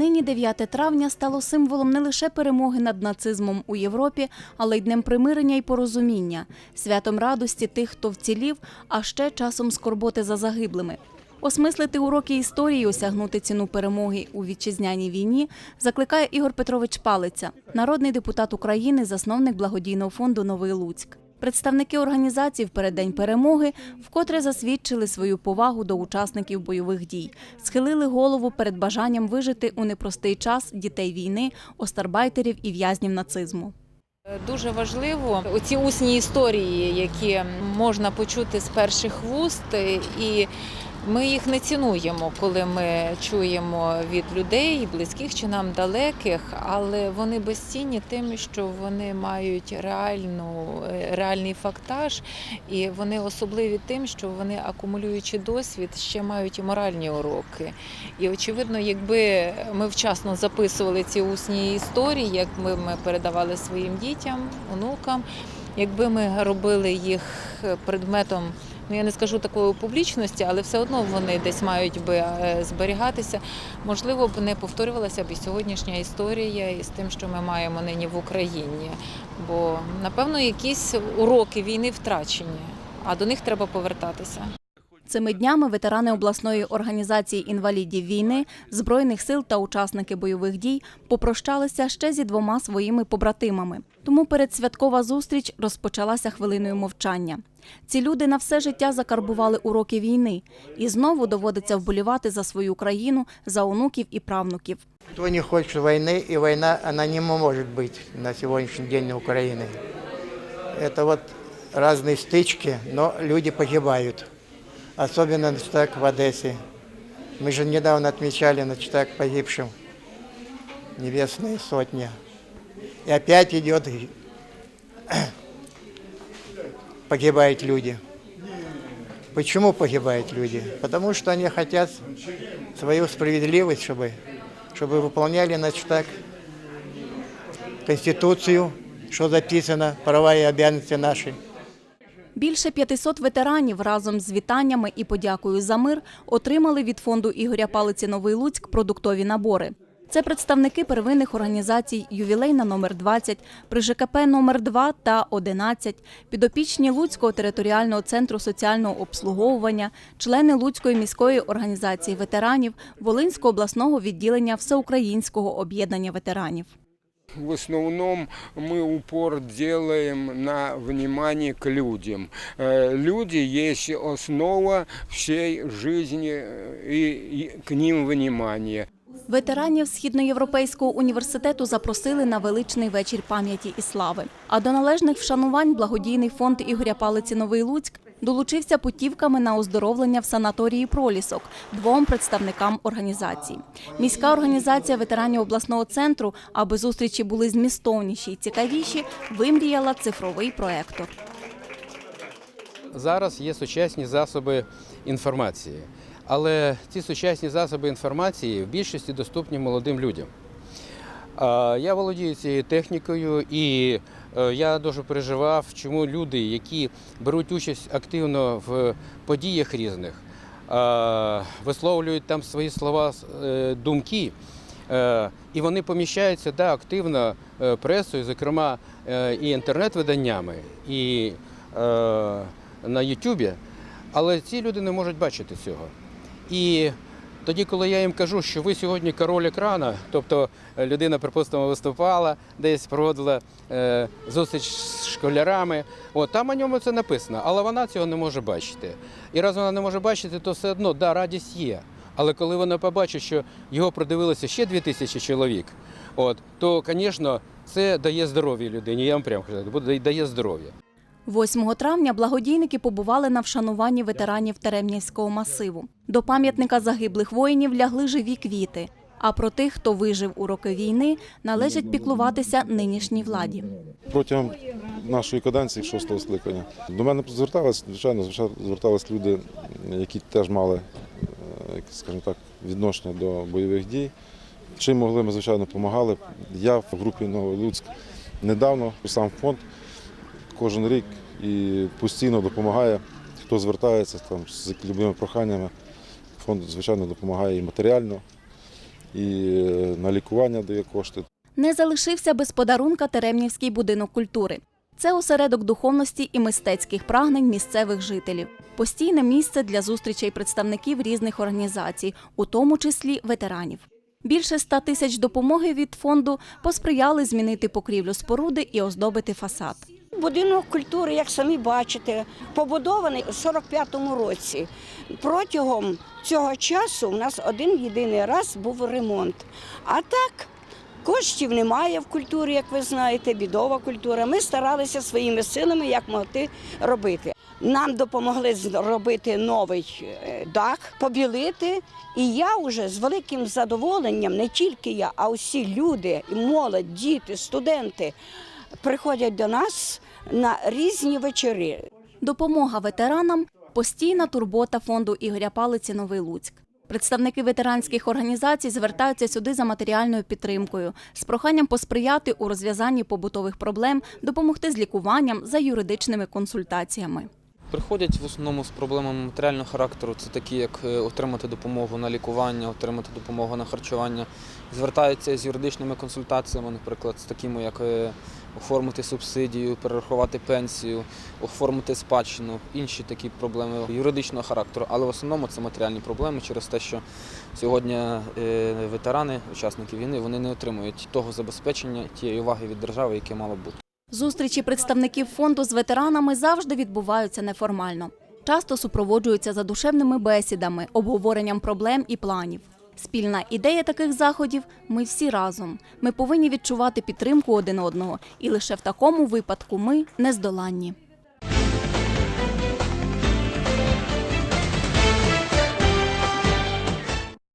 Нині 9 травня стало символом не лише перемоги над нацизмом у Європі, але й днем примирення і порозуміння, святом радості тих, хто вцілів, а ще часом скорботи за загиблими. Осмислити уроки історії, осягнути ціну перемоги у вітчизняній війні закликає Ігор Петрович Палиця, народний депутат України, засновник благодійного фонду Новий Луцьк. Представники організації в переддень перемоги вкотре засвідчили свою повагу до учасників бойових дій, схилили голову перед бажанням вижити у непростий час дітей війни, остарбайтерів і в'язнів нацизму. Дуже важливо ці усні історії, які можна почути з перших вуст, і ми їх не цінуємо, коли ми чуємо від людей, близьких чи нам далеких, але вони безцінні тим, що вони мають реальну, реальний фактаж, і вони особливі тим, що вони, акумулюючи досвід, ще мають і моральні уроки. І очевидно, якби ми вчасно записували ці усні історії, як ми, ми передавали своїм дітям, онукам, якби ми робили їх предметом. Ну, я не скажу такої публічності, але все одно вони десь мають би е, зберігатися. Можливо, б не повторювалася б і сьогоднішня історія із тим, що ми маємо нині в Україні. Бо напевно якісь уроки війни втрачені, а до них треба повертатися. Цими днями ветерани обласної організації інвалідів війни, збройних сил та учасники бойових дій попрощалися ще зі двома своїми побратимами. Тому передсвяткова зустріч розпочалася хвилиною мовчання. Ці люди на все життя закарбували уроки війни, і знову доводиться вболівати за свою країну, за онуків і правнуків. Кто не хочет войны, и война, она не может быть на сегодняшний день Украины. Это вот разные стычки, но люди погибают. Особенно значит, так в Одессе. Мы же недавно отмечали значит, так погибшим Небесные сотни. И опять идет, погибают люди. Почему погибают люди? Потому что они хотят свою справедливость, чтобы, чтобы выполняли, значит, так, Конституцию, что записано, права и обязанности наши. Більше 500 ветеранів разом з вітаннями і подякою за мир отримали від фонду Ігоря Палиці Новий Луцьк продуктові набори. Це представники первинних організацій «Ювілейна номер 20 при ЖКП номер 2 та 11, підопічні Луцького територіального центру соціального обслуговування, члени Луцької міської організації ветеранів, Волинського обласного відділення Всеукраїнського об'єднання ветеранів. В основном мы упор делаем на внимание к людям. Э, Люди есть основа всей жизни э, и и к ним внимание. Ветеранів Східноєвропейського університету запросили на величний вечір пам'яті і слави. А до належних вшанувань благодійний фонд Ігоря Палиці Новий Луцьк долучився путівками на оздоровлення в санаторії Пролісок двом представникам організації. Міська організація ветеранів обласного центру, аби зустрічі були змістовніші й цікавіші, вимріяла цифровий проектор. Зараз є сучасні засоби інформації, але ці сучасні засоби інформації в більшості доступні молодим людям. Я володію цією технікою і е, я дуже переживав, чому люди, які беруть участь активно в подіях різних, висловлюють там свої слова, е, думки, е, і вони поміщаються да, активно пресою, зокрема і інтернет-виданнями, і на Ютубі, але ці люди не можуть бачити цього. І тоді, коли я їм кажу, що ви сьогодні король екрана, тобто е, людина, припустимо, виступала, десь проводила е, зустріч з школярами, от, там у ньому це написано, але вона цього не може бачити. І раз вона не може бачити, то все одно да, радість є. Але коли вона побачить, що його продивилося ще дві тисячі чоловік, от, то, звісно, це дає здоров'я людині. Я вам прямо кажу, дає здоров'я. 8 травня благодійники побували на вшануванні ветеранів Теремнівського масиву. До пам'ятника загиблих воїнів лягли живі квіти. А про тих, хто вижив у роки війни, належить піклуватися нинішній владі. Протягом нашої каденції шостого скликання до мене звертались, звичайно, звертались люди, які теж мали, е, скажімо так, відношення до бойових дій. Чим могли, ми, звичайно, допомагали. Я в групі Новий Луцьк недавно, сам фонд кожен рік і постійно допомагає. Хто звертається там з любими проханнями, фонд, звичайно, допомагає і матеріально, і е, на лікування дає кошти. Не залишився без подарунка Теремнівський будинок культури. Це осередок духовності і мистецьких прагнень місцевих жителів. Постійне місце для зустрічей представників різних організацій, у тому числі ветеранів. Більше ста тисяч допомоги від фонду посприяли змінити покрівлю споруди і оздобити фасад. Будинок культури, як самі бачите, побудований у 45-му році. Протягом цього часу у нас один єдиний раз був ремонт. А так, коштів немає в культурі, як ви знаєте, бідова культура. Ми старалися своїми силами як могти робити. Нам допомогли зробити новий е, дах, побілити. І я вже з великим задоволенням, не тільки я, а усі люди, молодь, діти, студенти приходять до нас на різні вечори. Допомога ветеранам постійна турбота фонду Ігоря Палиці Новий Луцьк. Представники ветеранських організацій звертаються сюди за матеріальною підтримкою з проханням посприяти у розв'язанні побутових проблем, допомогти з лікуванням за юридичними консультаціями. Приходять в основному з проблемами матеріального характеру, це такі, як е, отримати допомогу на лікування, отримати допомогу на харчування. Звертаються з юридичними консультаціями, наприклад, з такими, як е, оформити субсидію, перерахувати пенсію, оформити спадщину, інші такі проблеми юридичного характеру. Але в основному це матеріальні проблеми через те, що сьогодні е, ветерани, учасники війни, вони не отримують того забезпечення, тієї уваги від держави, яке мало бути. Зустрічі представників фонду з ветеранами завжди відбуваються неформально. Часто супроводжуються задушевними бесідами, обговоренням проблем і планів. Спільна ідея таких заходів ми всі разом. Ми повинні відчувати підтримку один одного, і лише в такому випадку ми нездоланні.